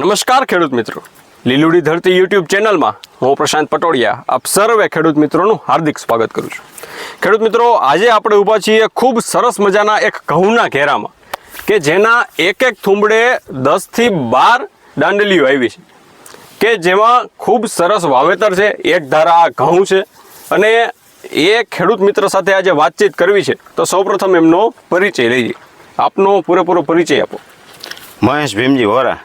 નમસ્કાર ખેડૂત મિત્રો. લીલુડી ધરતી યુટ્યુબ ચેનલમાં હું પ્રશાંત પટોડિયા આપ સર્વે ખેડૂત મિત્રોનું હાર્દિક સ્વાગત કરું છું. ખેડૂત મિત્રો, આજે આપણે ઊભા છીએ ખૂબ સરસ મજાના એક ઘઉંના ઘેરામાં કે જેના એક એક થુંબડે દસથી બાર દાંડલીઓ આવી છે. કે જેમાં ખૂબ સરસ વાવેતર છે, એક ધારા ઘઉં છે અને એ ખેડૂત મિત્ર સાથે આજે વાતચીત કરવી છે, તો સૌપ્રથમ એમનો પરિચય લઈએ. આપનો પૂરેપૂરો પરિચય આપો. મહેશ ભીમજી વોરા.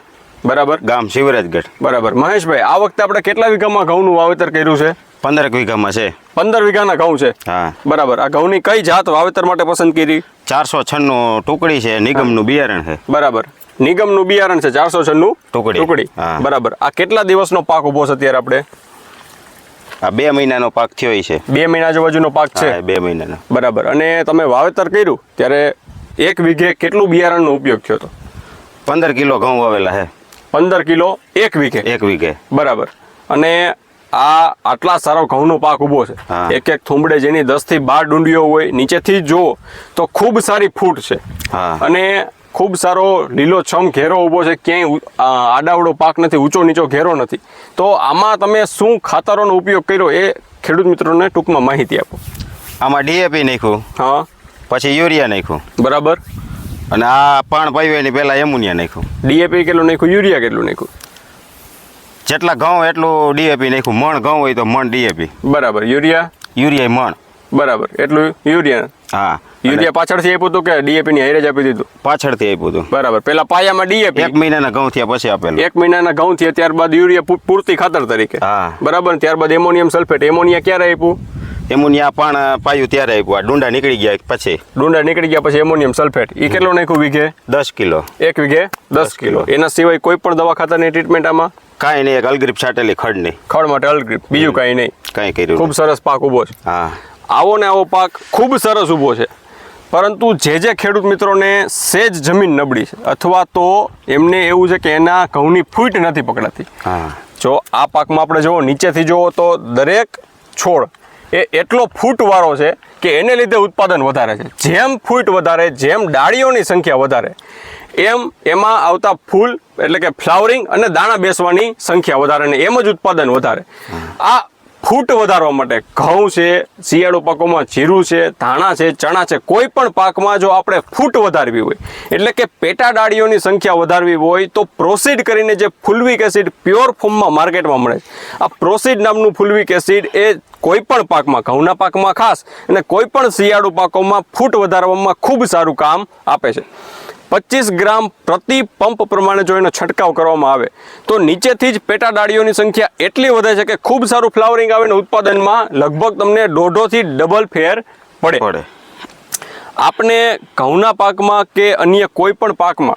બરાબર? ગામ શિવરાજગઢ બરાબર. મહેશભાઈ આ વખતે આપણે કેટલા વીઘામાં ઘઉંનું વાવેતર કર્યું છે? પંદર વીઘામાં છે. પંદર વીઘાના ઘઉં છે? હા. બરાબર. આ ઘઉંની કઈ જાત વાવેતર માટે પસંદ કરી? ચારસો છન્નું ટુકડી છે નિગમનું બિયારણ છે. બરાબર. નિગમનું બિયારણ છે ચારસો છન્નું ટુકડી. ટુકડી. હા. બરાબર. આ કેટલા દિવસનો પાક ઊભો છે અત્યારે આપણે? આ બે મહિનાનો પાક થયો છે. બે મહિના આજુબાજુનો પાક છે? બે મહિનાનો. બરાબર. અને તમે વાવેતર કર્યું ત્યારે એક વીઘે કેટલું બિયારણનો ઉપયોગ થયો હતો? પંદર કિલો ઘઉં વાવેલા છે. પંદર કિલો એક વીઘે. એક વીઘે. બરાબર. અને આ આટલા સારો ઘઉંનો પાક ઊભો છે. એક એક થુંબડે જેની દસથી બાર ડુંડીઓ હોય નીચેથી જુઓ તો ખૂબ સારી ફૂટ છે. અને ખૂબ સારો લીલો છમ ઘેરો ઊભો છે. ક્યાંય આડાવડો પાક નથી ઊંચો નીચો ઘેરો નથી. તો આમાં તમે શું ખાતરોનો ઉપયોગ કર્યો એ ખેડૂત મિત્રોને ટૂંકમાં માહિતી આપો. આમાં ડીએપી નાખ્યું હા. પછી યુરિયા નાખ્યું. બરાબર. અને આ પાણ એની પહેલાં એમોનિયા નાખ્યું. ડીએપી કેટલું નાખ્યું? યુરિયા કેટલું નાખ્યું? જેટલા ઘઉં એટલું ડીએપી નાખ્યું. મણ ઘઉં હોય તો મણ ડીએપી. બરાબર. યુરિયા? યુરિયા મણ. બરાબર. એટલું યુરિયા? હા. યુરિયા પાછળથી આપ્યું હતું કે ડીએપી ની હારે જ આપી દીધું? પાછળથી આપ્યું હતું બરાબર. પેલા પાયામાં ડીએપી. એક મહિનાના ઘઉં થયા પછી આપેલું. એક મહિનાના ઘઉં થયા ત્યારબાદ યુરિયા પૂરતી ખાતર તરીકે. હા. બરાબર ત્યારબાદ એમોનિયમ સલ્ફેટ. એમોનિયા ક્યારે આપ્યું? એમોનિયા પાણ પાયું ત્યારે આપ્યું. આ ડુંડા નીકળી ગયા પછી. ડુંડા નીકળી ગયા પછી એમોનિયમ સલ્ફેટ. એ કેટલો નાખ્યું વીઘે? દસ કિલો. એક વીઘે? દસ કિલો. એના સિવાય કોઈ પણ દવા ખાતાની ટ્રીટમેન્ટ આમાં? કાંઈ નહીં એક અલગ્રીપ છાટેલી ખડની. ખડ માટે અલગ્રીપ. બીજું કાંઈ નહીં. કાંઈ કર્યું ખૂબ સરસ પાક ઊભો છે. હા. આવો ને આવો પાક ખૂબ સરસ ઊભો છે. પરંતુ જે જે ખેડૂત મિત્રોને સેજ જમીન નબળી છે અથવા તો એમને એવું છે કે એના ઘઉંની ફૂટ નથી પકડાતી. જો આ પાકમાં આપણે જુઓ નીચેથી જુઓ તો દરેક છોડ એ એટલો ફૂટવાળો છે કે એને લીધે ઉત્પાદન વધારે છે. જેમ ફૂટ વધારે, જેમ ડાળીઓની સંખ્યા વધારે, એમ એમાં આવતા ફૂલ એટલે કે ફ્લાવરિંગ અને દાણા બેસવાની સંખ્યા વધારે અને એમ જ ઉત્પાદન વધારે. આ ફૂટ વધારવા માટે ઘઉં છે, શિયાળુ પાકોમાં જીરું છે, ધાણા છે, ચણા છે, કોઈ પણ પાકમાં જો આપણે ફૂટ વધારવી હોય, એટલે કે પેટા ડાળીઓની સંખ્યા વધારવી હોય, તો પ્રોસીડ કરીને જે ફૂલવિક એસિડ પ્યોર ફોર્મમાં માર્કેટમાં મળે આ પ્રોસીડ નામનું ફૂલવિક એસિડ એ કોઈ પણ પાકમાં, ઘઉંના પાકમાં ખાસ, અને કોઈ પણ શિયાળુ પાકોમાં ફૂટ વધારવામાં ખૂબ સારું કામ આપે છે. પચીસ ગ્રામ પ્રતિ પંપ પ્રમાણે જો એનો છંટકાવ કરવામાં આવે. તો નીચેથી જ પેટા ડાળીઓની સંખ્યા એટલી વધે છે કે ખૂબ સારું ફ્લાવરિંગ આવે ને ઉત્પાદનમાં લગભગ તમને દોઢોથી ડબલ ફેર પડે. પડે. આપણે ઘઉંના પાકમાં કે અન્ય કોઈ પણ પાકમાં